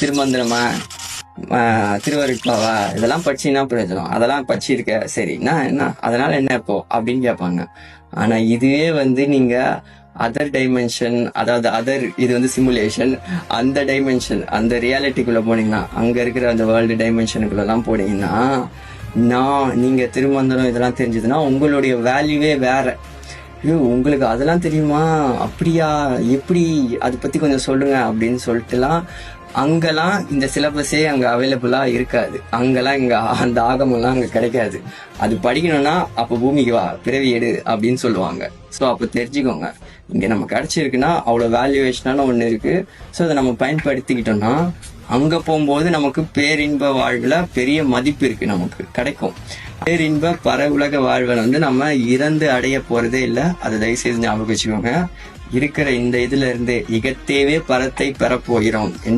திருமந்திரமா திருவருட்பாவா இதெல்லாம் படிச்சீங்கன்னா பிரயோஜனம் அதெல்லாம் படிச்சிருக்க சரி நான் என்ன அதனால என்ன இப்போ? அப்படின்னு கேட்பாங்க. ஆனா இதுவே வந்து நீங்க அதர் டைமென்ஷன் அதாவது அதர் இது வந்து சிமுலேஷன் அந்த டைமென்ஷன் அந்த ரியாலிட்டிக்குள்ள போனீங்கன்னா அங்க இருக்கிற அந்த வேர்ல்டு டைமென்ஷனுக்குள்ளெல்லாம் போனீங்கன்னா நான் நீங்க திருமந்திரம் இதெல்லாம் தெரிஞ்சதுன்னா உங்களுடைய வேல்யூவே வேற. ஐயோ உங்களுக்கு அதெல்லாம் தெரியுமா? அப்படியா? எப்படி? அதை பற்றி கொஞ்சம் சொல்லுங்க அப்படின்னு சொல்லிட்டுலாம் அங்கெல்லாம் இந்த சிலபஸே அங்கே அவைலபிளாக இருக்காது. அங்கெல்லாம் இங்கே அந்த ஆகமெல்லாம் அங்கே கிடைக்காது. அது படிக்கணும்னா அப்போ பூமிக்கு வா பிறவி எடு அப்படின்னு சொல்லுவாங்க. ஸோ அப்போ தெரிஞ்சுக்கோங்க. இங்கே நம்ம கிடச்சிருக்குன்னா அவ்வளோ வேல்யூவேஷனான ஒன்று இருக்குது ஸோ அதை நம்ம பயன்படுத்திக்கிட்டோம்னா அங்கே போகும்போது நமக்கு பேரின்ப வாழ்வில் பெரிய மதிப்பு இருக்குது நமக்கு கிடைக்கும். பேரின்ப பர உலக வாழ்வில் வந்து நம்ம இறந்து அடைய போகிறதே இல்லை. அதை தயவுசெய்து ஞாபகம் வச்சுக்கோங்க. இருக்கிற இந்த இதுல இருந்து இகத்தேவே பரத்தை பெற போகிறோம்.